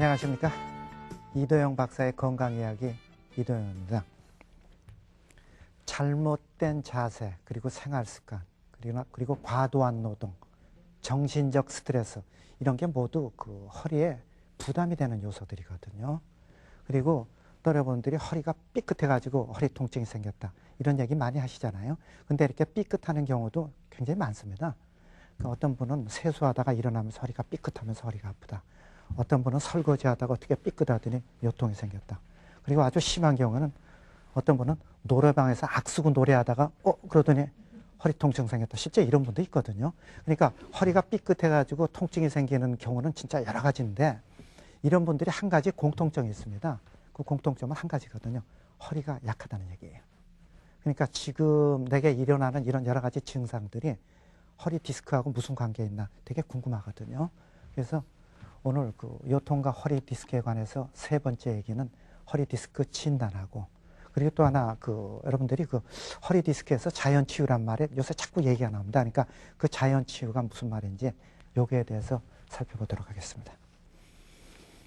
안녕하십니까. 이도영 박사의 건강 이야기 이도영입니다. 잘못된 자세, 그리고 생활 습관, 그리고, 그리고 과도한 노동, 정신적 스트레스, 이런 게 모두 그 허리에 부담이 되는 요소들이거든요. 그리고 또 여러분들이 허리가 삐끗해가지고 허리 통증이 생겼다. 이런 얘기 많이 하시잖아요. 근데 이렇게 삐끗하는 경우도 굉장히 많습니다. 그러니까 어떤 분은 세수하다가 일어나면서 허리가 삐끗하면서 허리가 아프다. 어떤 분은 설거지 하다가 어떻게 삐끗하더니 요통이 생겼다. 그리고 아주 심한 경우는 어떤 분은 노래방에서 악수고 노래하다가 어 그러더니 허리 통증 생겼다. 실제 이런 분도 있거든요. 그러니까 허리가 삐끗해가지고 통증이 생기는 경우는 진짜 여러 가지인데 이런 분들이 한 가지 공통점이 있습니다. 그 공통점은 한 가지거든요. 허리가 약하다는 얘기예요. 그러니까 지금 내게 일어나는 이런 여러 가지 증상들이 허리 디스크하고 무슨 관계 있나 되게 궁금하거든요. 그래서 오늘 그 요통과 허리 디스크에 관해서 세 번째 얘기는 허리 디스크 진단하고 그리고 또 하나 그 여러분들이 그 허리 디스크에서 자연 치유란 말에 요새 자꾸 얘기가 나옵니다. 그러니까 그 자연 치유가 무슨 말인지 요기에 대해서 살펴보도록 하겠습니다.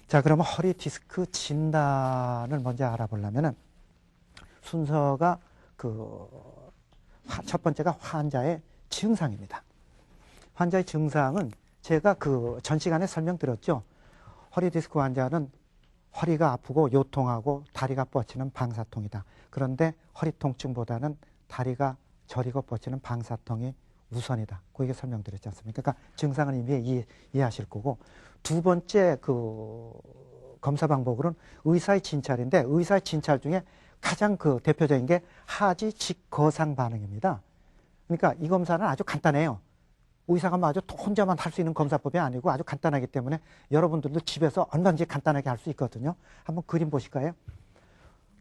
자, 그러면 허리 디스크 진단을 먼저 알아보려면은 순서가 그 첫 번째가 환자의 증상입니다. 환자의 증상은 제가 그 전 시간에 설명드렸죠. 허리 디스크 환자는 허리가 아프고 요통하고 다리가 뻗치는 방사통이다. 그런데 허리 통증보다는 다리가 저리고 뻗치는 방사통이 우선이다. 그게 설명드렸지 않습니까? 그러니까 증상은 이미 이해, 이해하실 거고 두 번째 그 검사 방법으로는 의사의 진찰인데 의사의 진찰 중에 가장 그 대표적인 게 하지 직거상 반응입니다. 그러니까 이 검사는 아주 간단해요. 의사가 뭐 아주 혼자만 할 수 있는 검사법이 아니고 아주 간단하기 때문에 여러분들도 집에서 얼마든지 간단하게 할 수 있거든요. 한번 그림 보실까요?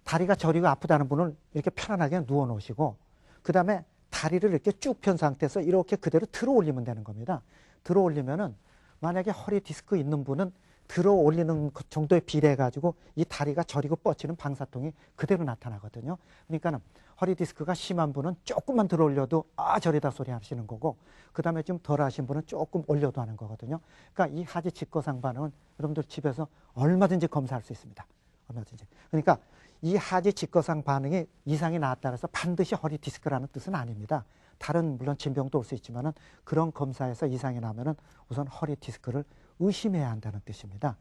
다리가 저리고 아프다는 분은 이렇게 편안하게 누워 놓으시고 그 다음에 다리를 이렇게 쭉 편 상태에서 이렇게 그대로 들어 올리면 되는 겁니다. 들어 올리면은 만약에 허리 디스크 있는 분은 들어 올리는 그 정도에 비례해 가지고 이 다리가 저리고 뻗치는 방사통이 그대로 나타나거든요. 그러니까는 허리 디스크가 심한 분은 조금만 들어 올려도 아 저리다 소리 하시는 거고 그다음에 좀 덜 하신 분은 조금 올려도 하는 거거든요. 그러니까 이 하지 직거상 반응은 여러분들 집에서 얼마든지 검사할 수 있습니다. 얼마든지. 그러니까 이 하지 직거상 반응이 이상이 나왔다 해서 반드시 허리 디스크라는 뜻은 아닙니다. 다른 물론 진병도 올 수 있지만은 그런 검사에서 이상이 나면은 우선 허리 디스크를 의심해야 한다는 뜻입니다.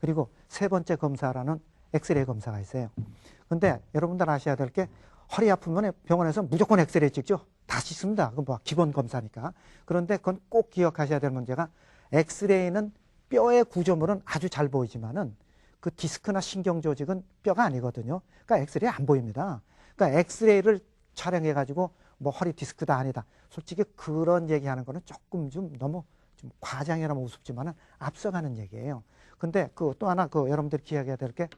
그리고 세 번째 검사라는 엑스레이 검사가 있어요. 근데 여러분들 아셔야 될 게 허리 아프면 병원에서 무조건 엑스레이 찍죠. 다 찍습니다. 그건 뭐 기본 검사니까. 그런데 그건 꼭 기억하셔야 될 문제가 엑스레이는 뼈의 구조물은 아주 잘 보이지만은 그 디스크나 신경 조직은 뼈가 아니거든요. 그러니까 엑스레이 안 보입니다. 그러니까 엑스레이를 촬영해 가지고 뭐 허리 디스크다 아니다. 솔직히 그런 얘기하는 거는 조금 좀 너무 좀 과장이라 면 우습지만은 앞서가는 얘기예요. 근데 그 또 하나 그 여러분들이 기억해야 될 게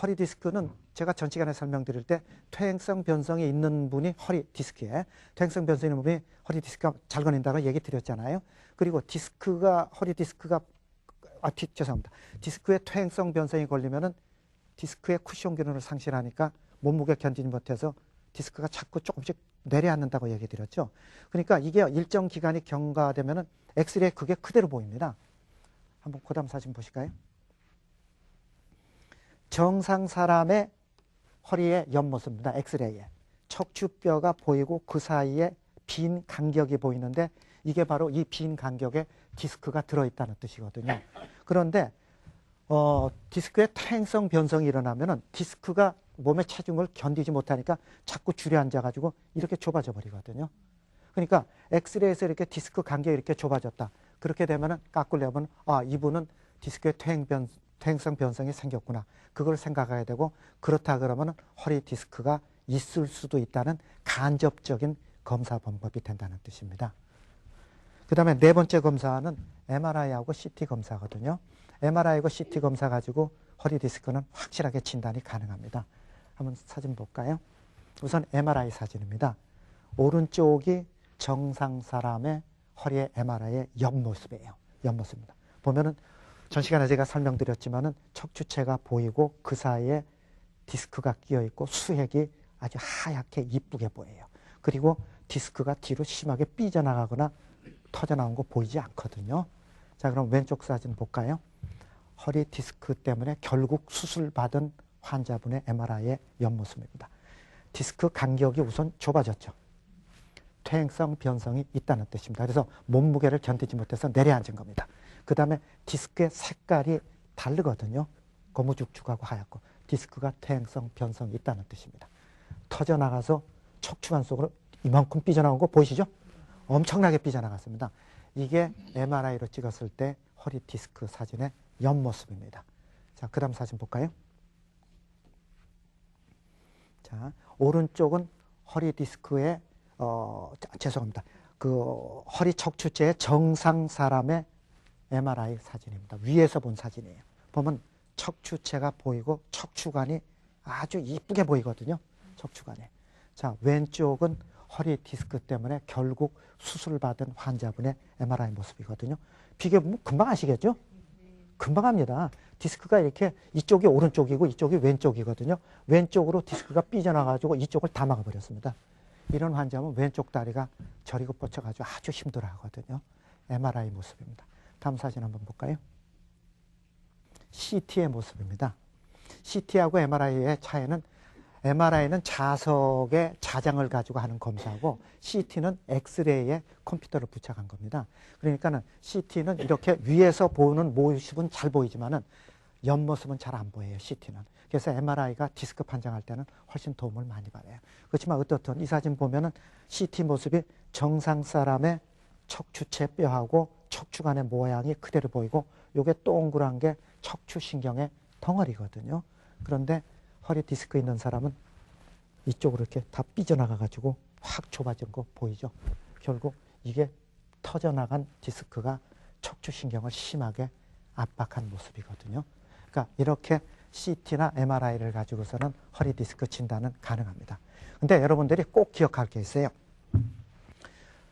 허리 디스크는 제가 전 시간에 설명드릴 때 퇴행성 변성이 있는 분이 허리 디스크에 퇴행성 변성이 있는 분이 허리 디스크가 잘 걸린다고 얘기 드렸잖아요. 그리고 디스크가 허리 디스크가 아 디, 죄송합니다. 디스크에 퇴행성 변성이 걸리면은 디스크의 쿠션 기능을 상실하니까 몸무게 견디지 못해서 디스크가 자꾸 조금씩 내려앉는다고 얘기 드렸죠. 그러니까 이게 일정 기간이 경과되면은 엑스레이 그게 그대로 보입니다. 한번 그 다음 사진 보실까요? 정상 사람의 허리의 옆모습입니다. 엑스레이에. 척추뼈가 보이고 그 사이에 빈 간격이 보이는데 이게 바로 이 빈 간격에 디스크가 들어있다는 뜻이거든요. 그런데 어, 디스크의 퇴행성 변성이 일어나면은 디스크가 몸의 체중을 견디지 못하니까 자꾸 줄여 앉아가지고 이렇게 좁아져 버리거든요. 그러니까 엑스레이에서 이렇게 디스크 간격이 이렇게 좁아졌다. 그렇게 되면은 깎으려면 아 이분은 디스크의 퇴행 변, 퇴행성 변성이 생겼구나. 그걸 생각해야 되고 그렇다 그러면 허리 디스크가 있을 수도 있다는 간접적인 검사 방법이 된다는 뜻입니다. 그 다음에 네 번째 검사는 MRI하고 CT 검사거든요. MRI하고 CT 검사 가지고 허리 디스크는 확실하게 진단이 가능합니다. 한번 사진 볼까요? 우선 MRI 사진입니다. 오른쪽이 정상 사람의 허리의 MRI의 옆모습이에요. 옆모습입니다. 보면은 전 시간에 제가 설명드렸지만은 척추체가 보이고 그 사이에 디스크가 끼어 있고 수액이 아주 하얗게 이쁘게 보여요. 그리고 디스크가 뒤로 심하게 삐져나가거나 터져 나온 거 보이지 않거든요. 자, 그럼 왼쪽 사진 볼까요? 허리 디스크 때문에 결국 수술받은 환자분의 MRI의 옆모습입니다. 디스크 간격이 우선 좁아졌죠. 퇴행성 변성이 있다는 뜻입니다. 그래서 몸무게를 견디지 못해서 내려앉은 겁니다. 그 다음에 디스크의 색깔이 다르거든요. 고무죽죽하고 하얗고 디스크가 퇴행성 변성이 있다는 뜻입니다. 터져나가서 척추관 속으로 이만큼 삐져나온 거 보이시죠? 엄청나게 삐져나갔습니다. 이게 MRI로 찍었을 때 허리 디스크 사진의 옆모습입니다. 자, 그 다음 사진 볼까요? 자, 오른쪽은 허리 디스크의, 어, 자, 죄송합니다. 그 허리 척추체의 정상 사람의 MRI 사진입니다. 위에서 본 사진이에요. 보면 척추체가 보이고 척추관이 아주 이쁘게 보이거든요. 척추관이. 자, 왼쪽은 허리 디스크 때문에 결국 수술받은 환자분의 MRI 모습이거든요. 비교 보면 금방 아시겠죠? 금방 합니다. 디스크가 이렇게 이쪽이 오른쪽이고 이쪽이 왼쪽이거든요. 왼쪽으로 디스크가 삐져나가지고 이쪽을 다 막아버렸습니다. 이런 환자는 왼쪽 다리가 저리고 뻗쳐가지고 아주 힘들어 하거든요. MRI 모습입니다. 다음 사진 한번 볼까요? CT의 모습입니다. CT하고 MRI의 차이는 MRI는 자석의 자장을 가지고 하는 검사고 CT는 엑스레이에 컴퓨터를 부착한 겁니다. 그러니까는 CT는 이렇게 위에서 보는 모습은 잘 보이지만은 옆모습은 잘 안 보여요. CT는. 그래서 MRI가 디스크 판정할 때는 훨씬 도움을 많이 받아요. 그렇지만 어떻든 이 사진 보면은 CT 모습이 정상 사람의 척추체 뼈하고 척추관의 모양이 그대로 보이고 요게 동그란 게 척추 신경의 덩어리거든요. 그런데 허리 디스크 있는 사람은 이쪽으로 이렇게 다 삐져나가 가지고 확 좁아진 거 보이죠? 결국 이게 터져나간 디스크가 척추 신경을 심하게 압박한 모습이거든요. 그러니까 이렇게 CT나 MRI를 가지고서는 허리 디스크 진단은 가능합니다. 근데 여러분들이 꼭 기억할 게 있어요.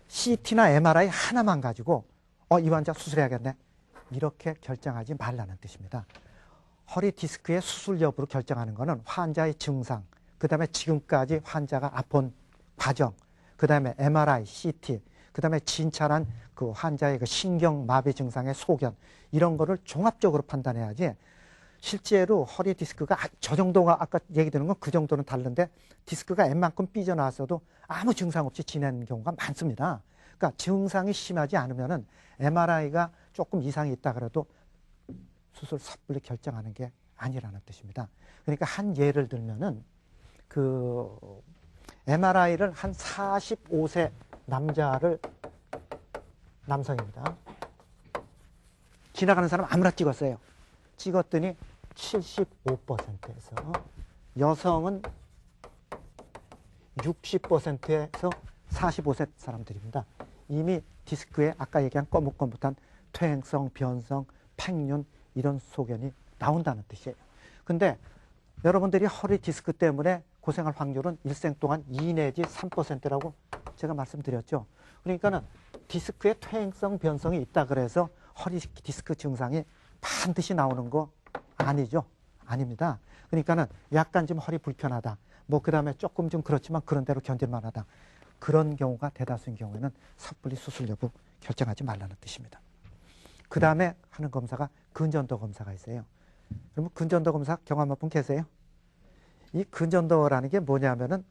CT나 MRI 하나만 가지고 어, 이 환자 수술해야겠네. 이렇게 결정하지 말라는 뜻입니다. 허리 디스크의 수술 여부를 결정하는 것은 환자의 증상, 그 다음에 지금까지 환자가 아픈 과정, 그 다음에 MRI, CT, 그 다음에 진찰한 그 환자의 그 신경마비 증상의 소견, 이런 거를 종합적으로 판단해야지 실제로 허리 디스크가 아, 저 정도가 아까 얘기 드는 건 그 정도는 다른데 디스크가 웬만큼 삐져나왔어도 아무 증상 없이 지내는 경우가 많습니다. 그러니까 증상이 심하지 않으면은 MRI가 조금 이상이 있다 그래도 수술 섣불리 결정하는 게 아니라는 뜻입니다. 그러니까 한 예를 들면은 그 MRI를 한 45세 남자를 남성입니다. 지나가는 사람 아무나 찍었어요. 찍었더니 75%에서 여성은 60%에서 45세 사람들입니다. 이미 디스크에 아까 얘기한 거뭇거뭇한 퇴행성, 변성, 팽윤 이런 소견이 나온다는 뜻이에요. 근데 여러분들이 허리 디스크 때문에 고생할 확률은 일생 동안 2 내지 3%라고 제가 말씀드렸죠. 그러니까는 디스크에 퇴행성 변성이 있다 그래서 허리 디스크 증상이 반드시 나오는 거 아니죠. 아닙니다. 그러니까는 약간 좀 허리 불편하다. 뭐 그다음에 조금 좀 그렇지만 그런 대로 견딜 만하다. 그런 경우가 대다수인 경우에는 섣불리 수술 여부 결정하지 말라는 뜻입니다. 그 다음에 하는 검사가 근전도 검사가 있어요. 그러면 근전도 검사 경험한 분 계세요? 이 근전도라는 게 뭐냐면은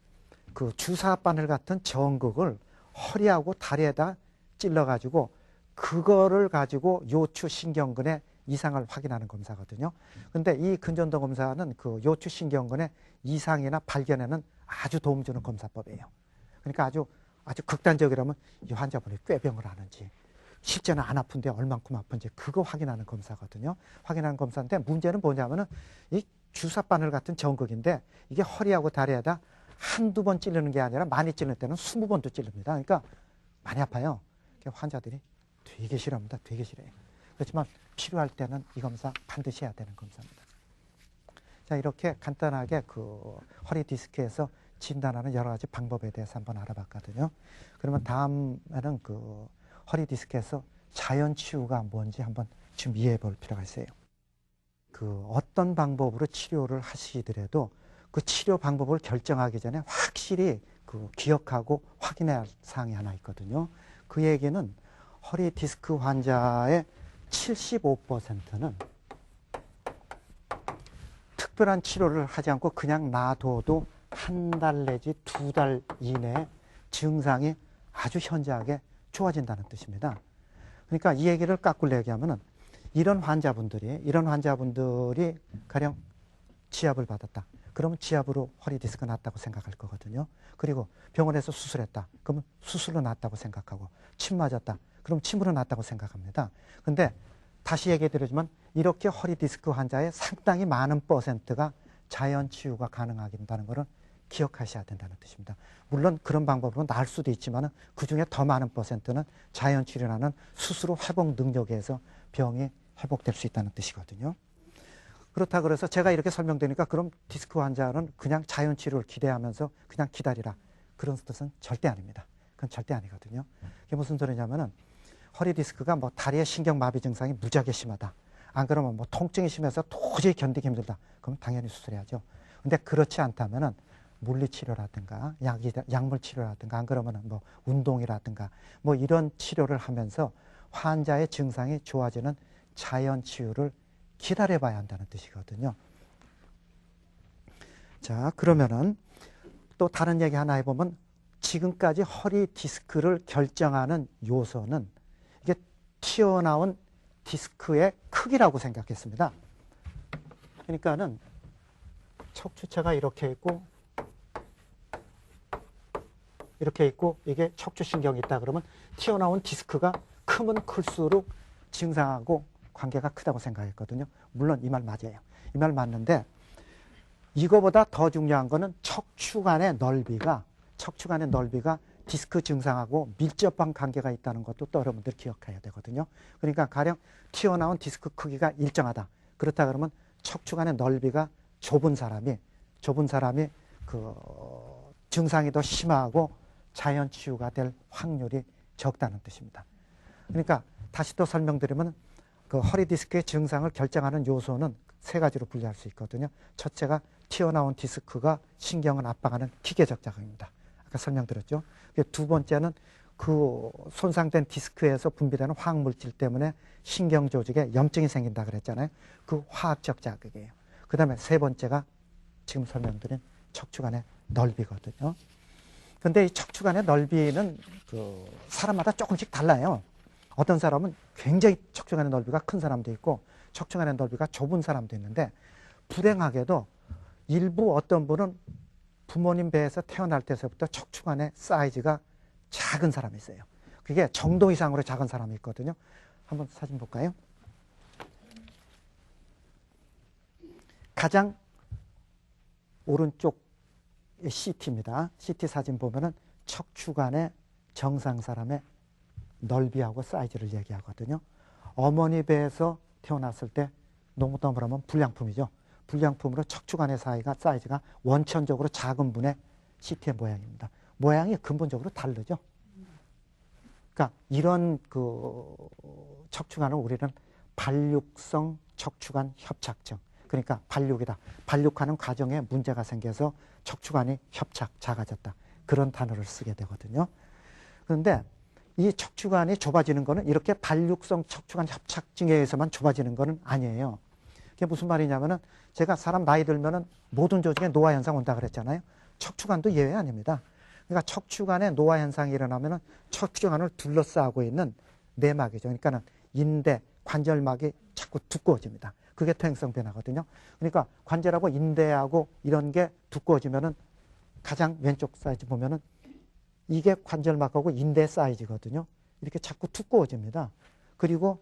그 주사 바늘 같은 전극을 허리하고 다리에다 찔러가지고 그거를 가지고 요추 신경근의 이상을 확인하는 검사거든요. 근데 이 근전도 검사는 그 요추 신경근의 이상이나 발견에는 아주 도움 주는 검사법이에요. 그러니까 아주 아주 극단적이라면 이 환자분이 꾀병을 하는지 실제는 안 아픈데 얼만큼 아픈지 그거 확인하는 검사거든요. 확인하는 검사인데 문제는 뭐냐면은 이 주사 바늘 같은 전극인데 이게 허리하고 다리에다 한두 번 찌르는 게 아니라 많이 찌를 때는 스무 번도 찌릅니다. 그러니까 많이 아파요. 환자들이 되게 싫어합니다. 되게 싫어요. 그렇지만 필요할 때는 이 검사 반드시 해야 되는 검사입니다. 자, 이렇게 간단하게 그 허리 디스크에서 진단하는 여러 가지 방법에 대해서 한번 알아봤거든요. 그러면 다음에는 그 허리 디스크에서 자연 치유가 뭔지 한번 좀 이해해 볼 필요가 있어요. 그 어떤 방법으로 치료를 하시더라도 그 치료 방법을 결정하기 전에 확실히 그 기억하고 확인해야 할 사항이 하나 있거든요. 그 얘기는 허리 디스크 환자의 75%는 특별한 치료를 하지 않고 그냥 놔둬도 한 달 내지 두 달 이내에 증상이 아주 현저하게 좋아진다는 뜻입니다. 그러니까 이 얘기를 까꿀 얘기하면은 이런 환자분들이 이런 환자분들이 가령 지압을 받았다. 그러면 지압으로 허리 디스크 났다고 생각할 거거든요. 그리고 병원에서 수술했다. 그러면 수술로 났다고 생각하고 침 맞았다. 그럼 침으로 났다고 생각합니다. 근데 다시 얘기해 드리지만 이렇게 허리 디스크 환자의 상당히 많은 퍼센트가 자연 치유가 가능하다는 것을 기억하셔야 된다는 뜻입니다. 물론 그런 방법으로 나을 수도 있지만 그 중에 더 많은 퍼센트는 자연 치료라는 스스로 회복 능력에 서 병이 회복될 수 있다는 뜻이거든요. 그렇다 그래서 제가 이렇게 설명드리니까 그럼 디스크 환자는 그냥 자연 치료를 기대하면서 그냥 기다리라. 그런 뜻은 절대 아닙니다. 그건 절대 아니거든요. 그게 무슨 소리냐면은 허리 디스크가 뭐 다리의 신경마비 증상이 무지하게 심하다. 안 그러면 뭐 통증이 심해서 도저히 견디기 힘들다. 그럼 당연히 수술해야죠. 근데 그렇지 않다면은 물리치료라든가 약, 약물 치료라든가 안 그러면은 뭐 운동이라든가 뭐 이런 치료를 하면서 환자의 증상이 좋아지는 자연 치유를 기다려 봐야 한다는 뜻이거든요. 자, 그러면은 또 다른 얘기 하나 해보면 지금까지 허리 디스크를 결정하는 요소는 튀어나온 디스크의 크기라고 생각했습니다. 그러니까는 척추체가 이렇게 있고 이렇게 있고 이게 척추신경이 있다 그러면 튀어나온 디스크가 크면 클수록 증상하고 관계가 크다고 생각했거든요. 물론 이 말 맞아요. 이 말 맞는데 이거보다 더 중요한 거는 척추관의 넓이가 척추관의 넓이가 디스크 증상하고 밀접한 관계가 있다는 것도 또 여러분들 기억해야 되거든요. 그러니까 가령 튀어나온 디스크 크기가 일정하다. 그렇다 그러면 척추관의 넓이가 좁은 사람이 좁은 사람이 그 증상이 더 심하고 자연 치유가 될 확률이 적다는 뜻입니다. 그러니까 다시 또 설명드리면 그 허리 디스크의 증상을 결정하는 요소는 세 가지로 분류할 수 있거든요. 첫째가 튀어나온 디스크가 신경을 압박하는 기계적 자극입니다. 아까 설명드렸죠. 두 번째는 그 손상된 디스크에서 분비되는 화학 물질 때문에 신경 조직에 염증이 생긴다 그랬잖아요. 그 화학적 자극이에요. 그 다음에 세 번째가 지금 설명드린 척추관의 넓이거든요. 근데 이 척추관의 넓이는 그 사람마다 조금씩 달라요. 어떤 사람은 굉장히 척추관의 넓이가 큰 사람도 있고 척추관의 넓이가 좁은 사람도 있는데 불행하게도 일부 어떤 분은 부모님 배에서 태어날 때서부터 척추관의 사이즈가 작은 사람이 있어요. 그게 정도 이상으로 작은 사람이 있거든요. 한번 사진 볼까요? 가장 오른쪽 CT입니다. CT 사진 보면은 척추관의 정상 사람의 넓이하고 사이즈를 얘기하거든요. 어머니 배에서 태어났을 때 너무 더불하면 불량품이죠. 불량품으로 척추관의 사이가 사이즈가 원천적으로 작은 분의 CT의 모양입니다. 모양이 근본적으로 다르죠. 그러니까 이런 그 척추관을 우리는 발육성 척추관 협착증. 그러니까 발육이다. 발육하는 과정에 문제가 생겨서 척추관이 협착, 작아졌다. 그런 단어를 쓰게 되거든요. 그런데 이 척추관이 좁아지는 거는 이렇게 발육성 척추관 협착증에 의해서만 좁아지는 거는 아니에요. 그게 무슨 말이냐면은 제가 사람 나이 들면은 모든 조직에 노화 현상 온다 그랬잖아요. 척추관도 예외 아닙니다. 그러니까 척추관에 노화 현상이 일어나면은 척추관을 둘러싸고 있는 내막이죠. 그러니까는 인대, 관절막이 자꾸 두꺼워집니다. 그게 퇴행성 변화거든요. 그러니까 관절하고 인대하고 이런 게 두꺼워지면은 가장 왼쪽 사이즈 보면은 이게 관절막하고 인대 사이즈거든요. 이렇게 자꾸 두꺼워집니다. 그리고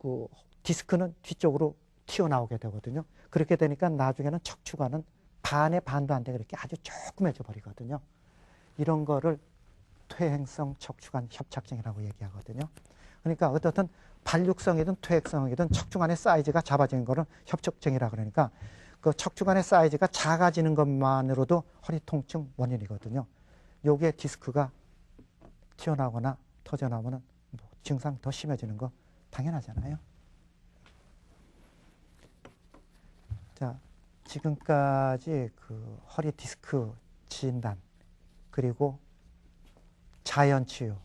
그 디스크는 뒤쪽으로 튀어나오게 되거든요. 그렇게 되니까 나중에는 척추관은 반의 반도 안 되게 이렇게 아주 조그매져 버리거든요. 이런 거를 퇴행성 척추관 협착증이라고 얘기하거든요. 그러니까 어떻든 발육성이든 퇴행성이든 척추관의 사이즈가 작아지는 거는 협착증이라 그러니까 그 척추관의 사이즈가 작아지는 것만으로도 허리 통증 원인이거든요. 요게 디스크가 튀어나오거나 터져나오면 뭐 증상 더 심해지는 거 당연하잖아요. 자, 지금까지 그 허리 디스크 진단, 그리고 자연 치유,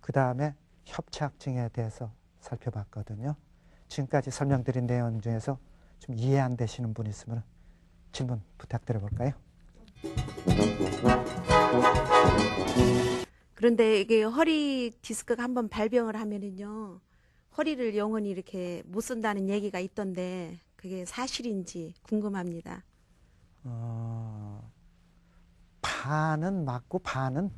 그 다음에 협착증에 대해서 살펴봤거든요. 지금까지 설명드린 내용 중에서 좀 이해 안 되시는 분 있으면 질문 부탁드려 볼까요? 그런데 이게 허리 디스크가 한번 발병을 하면은요, 허리를 영원히 이렇게 못 쓴다는 얘기가 있던데, 그게 사실인지 궁금합니다. 어, 반은 맞고 반은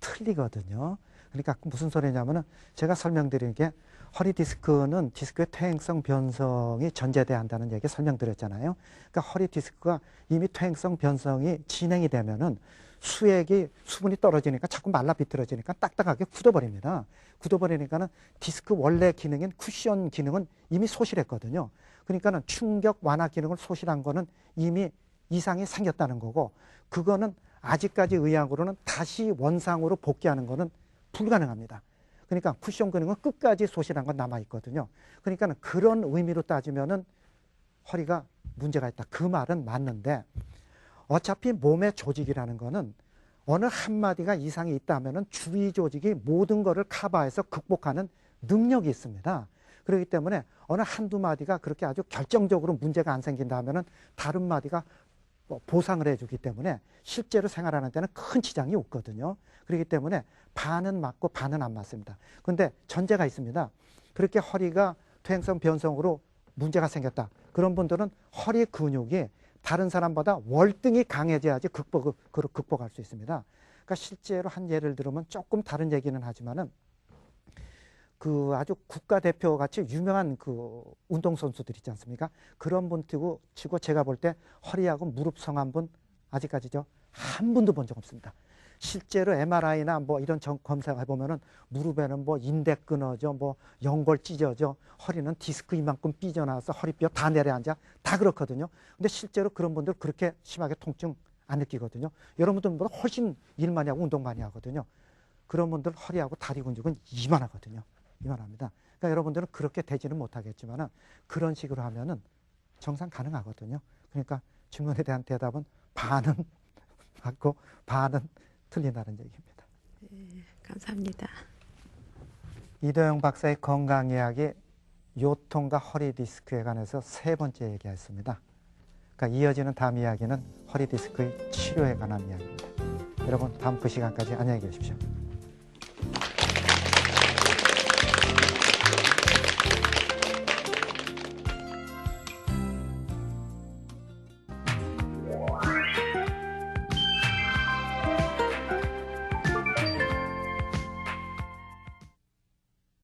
틀리거든요. 그러니까 무슨 소리냐면은 제가 설명드린 게 허리 디스크는 디스크의 퇴행성 변성이 전제돼야 한다는 얘기 설명드렸잖아요. 그러니까 허리 디스크가 이미 퇴행성 변성이 진행이 되면은 수액이 수분이 떨어지니까 자꾸 말라 비틀어지니까 딱딱하게 굳어버립니다. 굳어버리니까는 디스크 원래 기능인 쿠션 기능은 이미 소실했거든요. 그러니까는 충격 완화 기능을 소실한 거는 이미 이상이 생겼다는 거고 그거는 아직까지 의학으로는 다시 원상으로 복귀하는 거는 불가능합니다. 그러니까 쿠션 기능은 끝까지 소실한 건 남아 있거든요. 그러니까는 그런 의미로 따지면은 허리가 문제가 있다. 그 말은 맞는데 어차피 몸의 조직이라는 거는 어느 한마디가 이상이 있다면은 주위 조직이 모든 거를 커버해서 극복하는 능력이 있습니다. 그렇기 때문에 어느 한두 마디가 그렇게 아주 결정적으로 문제가 안 생긴다 하면은 다른 마디가 뭐 보상을 해주기 때문에 실제로 생활하는 데는 큰 지장이 없거든요. 그렇기 때문에 반은 맞고 반은 안 맞습니다. 근데 전제가 있습니다. 그렇게 허리가 퇴행성 변성으로 문제가 생겼다. 그런 분들은 허리 근육이 다른 사람보다 월등히 강해져야지 극복, 그- 극복할 수 있습니다. 그러니까 실제로 한 예를 들으면 조금 다른 얘기는 하지만은 그 아주 국가대표 같이 유명한 그 운동선수들 있지 않습니까? 그런 분 치고, 치고 제가 볼 때 허리하고 무릎 성한 분 아직까지죠. 한 분도 본 적 없습니다. 실제로 MRI나 뭐 이런 정- 검사해 보면은 무릎에는 뭐 인대 끊어져, 뭐 연골 찢어져, 허리는 디스크 이만큼 삐져나와서 허리뼈 다 내려앉아 다 그렇거든요. 근데 실제로 그런 분들 그렇게 심하게 통증 안 느끼거든요. 여러분들보다 훨씬 일 많이 하고 운동 많이 하거든요. 그런 분들 허리하고 다리 근육은 이만하거든요. 이만합니다. 그러니까 여러분들은 그렇게 되지는 못하겠지만은 그런 식으로 하면은 정상 가능하거든요. 그러니까 질문에 대한 대답은 반은 맞고 반은 틀린다는 얘기입니다. 감사합니다. 이도영 박사의 건강 이야기 요통과 허리 디스크에 관해서 세 번째 얘기했습니다. 그러니까 이어지는 다음 이야기는 허리 디스크의 치료에 관한 이야기입니다. 여러분 다음 그 시간까지 안녕히 계십시오.